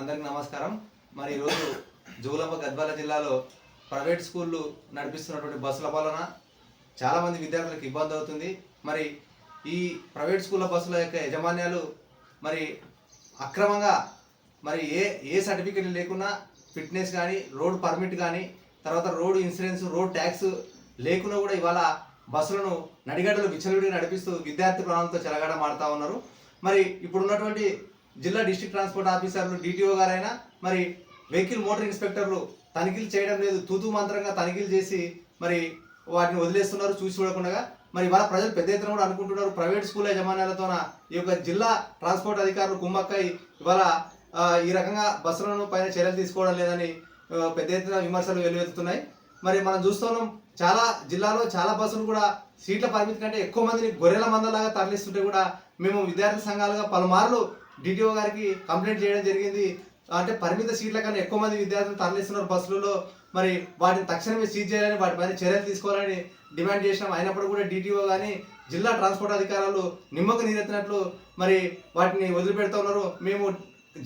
అందరికి నమస్కారం. మరి ఈరోజు జోగులాంబ గద్వాల జిల్లాలో ప్రైవేట్ స్కూళ్ళు నడిపిస్తున్నటువంటి బస్సుల వలన చాలామంది విద్యార్థులకు ఇబ్బంది అవుతుంది. మరి ఈ ప్రైవేట్ స్కూళ్ళ బస్సుల యొక్క యజమాన్యాలు మరి అక్రమంగా మరి ఏ ఏ సర్టిఫికెట్ లేకున్నా ఫిట్నెస్ కానీ రోడ్ పర్మిట్ కానీ తర్వాత రోడ్ ఇన్సూరెన్స్ రోడ్ ట్యాక్స్ లేకున్నా కూడా ఇవాళ బస్సులను నడిగడ్డలు విచ్చలవిడిగా నడిపిస్తూ విద్యార్థి ప్రాణంతో చెలగాడ మారుతా ఉన్నారు. మరి ఇప్పుడున్నటువంటి జిల్లా డిస్టిక్ ట్రాన్స్పోర్ట్ ఆఫీసర్లు డిటిఓ గారైనా మరి వెహికల్ మోటార్ ఇన్స్పెక్టర్లు తనిఖీలు చేయడం లేదు. తూతు మంత్రంగా తనిఖీలు చేసి మరి వాటిని వదిలేస్తున్నారు. చూసి చూడకుండా మరి ఇవాళ ప్రజలు పెద్ద ఎత్తున కూడా అనుకుంటున్నారు. ప్రైవేట్ స్కూల్ యజమాన్యాలతోన ఈ యొక్క జిల్లా ట్రాన్స్పోర్ట్ అధికారులు కుమ్మక్కై ఇవాళ ఈ రకంగా బస్సులను పైన చర్యలు తీసుకోవడం లేదని పెద్ద ఎత్తున విమర్శలు వెలువెత్తుతున్నాయి మరి మనం చూస్తున్నాం చాలా జిల్లాలో చాలా బస్సులు కూడా సీట్ల పరిమితి కంటే ఎక్కువ మందిని గొర్రెల మందలాగా తరలిస్తుంటే కూడా మేము విద్యార్థి సంఘాలుగా పలుమార్లు డిటిఓ గారికి కంప్లైంట్ చేయడం జరిగింది. అంటే పరిమిత సీట్ల కన్నా ఎక్కువ మంది విద్యార్థులు తరలిస్తున్నారు బస్సులలో. మరి వాటిని తక్షణమే సీజ్ చేయాలని వాటిపైన చర్యలు తీసుకోవాలని డిమాండ్ చేసినాం అయినప్పుడు కూడా డిటిఓ కానీ జిల్లా ట్రాన్స్పోర్ట్ అధికారులు నిమ్మకు నీరెత్తినట్లు మరి వాటిని వదిలిపెడుతున్నారు మేము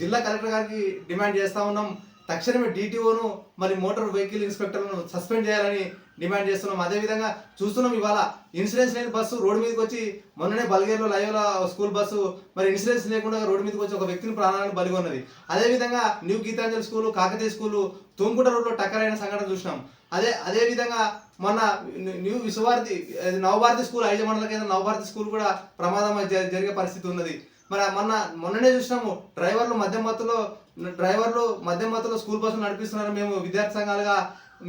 జిల్లా కలెక్టర్ గారికి డిమాండ్ చేస్తా ఉన్నాం. తక్షణమే డిటిఓను మరి మోటార్ వెహికల్ ఇన్స్పెక్టర్ను సస్పెండ్ చేయాలని డిమాండ్ చేస్తున్నాం. అదేవిధంగా చూస్తున్నాం ఇవాళ ఇన్సూరెన్స్ లేని బస్సు రోడ్డు మీదకి వచ్చి మొన్ననే బల్గేర్లో లయోలా స్కూల్ బస్సు మరి ఇన్సూరెన్స్ లేకుండా రోడ్డు మీదకి వచ్చి ఒక వ్యక్తిని ప్రాణాలను బలిగొన్నది. అదేవిధంగా new Geetanjali school Kakatiya school తోంకుట రోడ్లో టక్కర్ అయిన సంఘటన చూసినాం. అదే అదే విధంగా మొన్న న్యూ విశ్వభారతి నవభారతి స్కూల్ ఐదు మండల కేంద్రం నవభారతి స్కూల్ కూడా ప్రమాదం జరిగే పరిస్థితి ఉన్నది. మరి మొన్న మొన్ననే చూసినాము డ్రైవర్లు మధ్య మత్తులో డ్రైవర్లు మధ్య మత్తులో స్కూల్ బస్సులు నడిపిస్తున్నారు. మేము విద్యార్థి సంఘాలుగా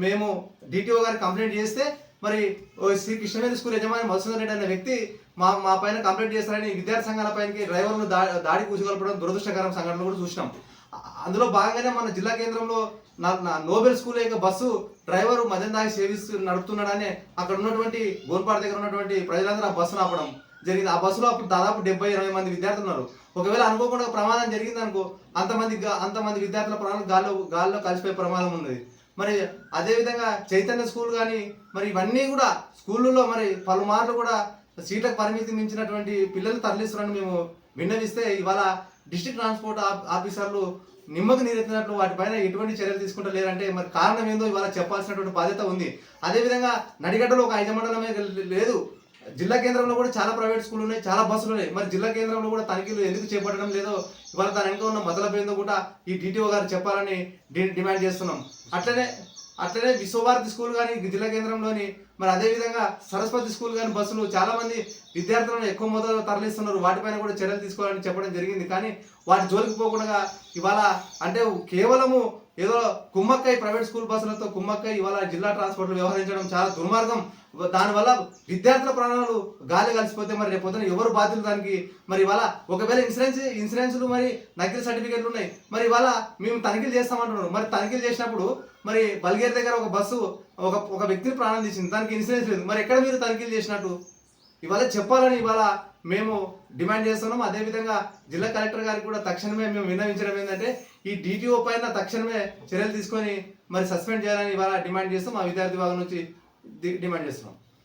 మేము డిటిఓ గారికి కంప్లైంట్ చేస్తే మరి ఓ శ్రీ కృష్ణవేణి స్కూల్ యజమాని మధుసూదన్ రెడ్డి అనే వ్యక్తి మా మా పైన కంప్లైంట్ చేస్తారని విద్యార్థి సంఘాల పైనకి డ్రైవర్లు దా దాడి కూర్చోగలపడం దురదృష్టకరం సంఘటనలు కూడా చూసినాం. అందులో భాగంగానే మన జిల్లా కేంద్రంలో నా నోబెల్ స్కూల్ యొక్క బస్సు డ్రైవరు మద్యం దాగి సేవిస్తూ నడుపుతున్నాడని అక్కడ ఉన్నటువంటి గోన్పాడు దగ్గర ఉన్నటువంటి ప్రజలందరూ ఆ బస్సును ఆపడం. జరిగింది. ఆ బస్సులో అప్పుడు దాదాపు డెబ్బై ఇరవై మంది విద్యార్థులు ఉన్నారు. ఒకవేళ అనుకోకుండా ప్రమాదం జరిగింది అనుకో అంతమంది అంతమంది విద్యార్థుల ప్రాణాలు గాల్లో గాల్లో కలిసిపోయే ప్రమాదం ఉన్నది మరి అదేవిధంగా చైతన్య స్కూల్ కానీ మరి ఇవన్నీ కూడా స్కూళ్ళలో మరి పలుమార్లు కూడా సీట్లకు పరిమితి మించినటువంటి పిల్లలు తరలిస్తున్నారని మేము విన్నవిస్తే ఇవాళ డిస్ట్రిక్ట్ ట్రాన్స్పోర్ట్ ఆఫీసర్లు నిమ్మకు నీరెత్తినట్లు వాటిపైన ఎటువంటి చర్యలు తీసుకుంటూ లేరంటే మరి కారణం ఏందో ఇవాళ చెప్పాల్సినటువంటి బాధ్యత ఉంది. అదేవిధంగా నడిగడ్డలో ఒక ఐదు మండలమే లేదు. జిల్లా కేంద్రంలో కూడా చాలా ప్రైవేట్ స్కూల్ ఉన్నాయి చాలా బస్సులు ఉన్నాయి. మరి జిల్లా కేంద్రంలో కూడా తనిఖీలు ఎందుకు చేపట్టడం లేదో ఇవాళ దాని వెనుక ఉన్న మొదలపోయిందో కూడా ఈ డిటిఓ గారు చెప్పాలని డిమాండ్ చేస్తున్నాం. అట్లనే అట్లనే విశ్వభారతి స్కూల్ కానీ జిల్లా కేంద్రంలోని మరి అదేవిధంగా సరస్వతి స్కూల్ కానీ బస్సులు చాలా మంది విద్యార్థులను ఎక్కువ మొదలు తరలిస్తున్నారు. వాటిపైన కూడా చర్యలు తీసుకోవాలని చెప్పడం జరిగింది. కానీ వాటి జోలికి పోకుండా ఇవాళ అంటే కేవలము ఏదో కుమ్మక్కై ప్రైవేట్ స్కూల్ బస్సులతో కుమ్మక్కై ఇవాళ జిల్లా ట్రాన్స్పోర్ట్లు వ్యవహరించడం చాలా దుర్మార్గం. దానివల్ల విద్యార్థుల ప్రాణాలు గాలి కలిసిపోతే మరి రేపు పొద్దున ఎవరు బాధ్యులు దానికి? మరి ఇవాళ ఒకవేళ ఇన్సూరెన్స్ ఇన్సూరెన్స్లు మరి నకిలీ సర్టిఫికెట్లు ఉన్నాయి. మరి ఇవాళ మేము తనిఖీలు చేస్తామంటున్నారు. మరి తనిఖీలు చేసినప్పుడు మరి బల్గేర్ దగ్గర ఒక బస్సు ఒక ఒక వ్యక్తిని ప్రాణం తీసింది. దానికి ఇన్సూరెన్స్ లేదు. మరి ఎక్కడ మీరు తనిఖీలు చేసినట్టు? ఇవాళ చెప్పాలని ఇవాళ మేము డిమాండ్ చేస్తున్నాం. అదేవిధంగా జిల్లా కలెక్టర్ గారికి కూడా తక్షణమే మేము విన్నవించడం ఏంటంటే ఈ డిటిఓ పైన తక్షణమే చర్యలు తీసుకొని మరి సస్పెండ్ చేయాలని ఇవాళ డిమాండ్ చేస్తాం మా విద్యార్థి భాగం నుంచి డి- డిమాండ్ చేస్తున్నాం.